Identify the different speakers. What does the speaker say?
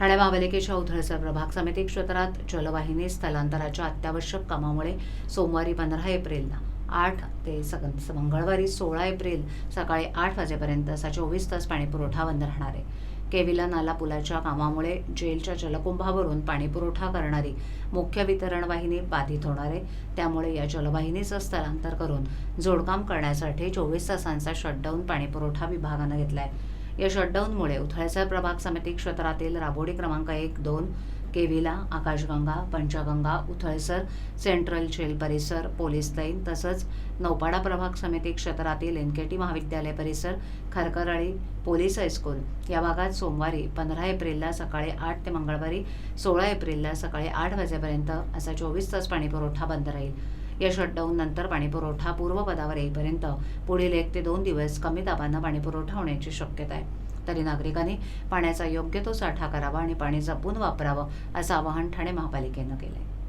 Speaker 1: ठाणे महापालिकेच्या उधळसर प्रभाग समिती क्षेत्रात जलवाहिनी स्थलांतराच्या अत्यावश्यक कामामुळे सोमवारी पंधरा एप्रिलला आठ ते सग मंगळवारी सोळा एप्रिल सकाळी आठ वाजेपर्यंत असा चोवीस तास पाणीपुरवठा बंद राहणार आहे. केविला नाला पुलाच्या कामामुळे जेलच्या जलकुंभावरून पाणीपुरवठा करणारी मुख्य वितरण वाहिनी बाधित होणार आहे. त्यामुळे या जलवाहिनीचं स्थलांतर करून जोडकाम करण्यासाठी चोवीस तासांचा शटडाऊन पाणीपुरवठा विभागानं घेतला आहे या शटडाऊनमुळे उथळसर प्रभाग समिती क्षेत्रातील राबोडी क्रमांक एक दोन केविला आकाशगंगा पंचगंगा उथळसर सेंट्रल जेल परिसर पोलीस लाईन तसंच नौपाडा प्रभाग समिती क्षेत्रातील एनकेटी महाविद्यालय परिसर खरकरळी पोलीस हायस्कूल या भागात सोमवारी पंधरा एप्रिलला सकाळी आठ ते मंगळवारी सोळा एप्रिलला सकाळी आठ वाजेपर्यंत असा चोवीस तास पाणीपुरवठा बंद राहील. या शटडाऊन नंतर पाणीपुरवठा पूर्वपदावर येईपर्यंत पुढील एक ते दोन दिवस कमी दाबानं पाणीपुरवठा होण्याची शक्यता आहे. तरी नागरिकांनी पाण्याचा योग्य तो साठा करावा आणि पाणी जपून वापरावं असं आवाहन ठाणे महापालिकेनं केलं आहे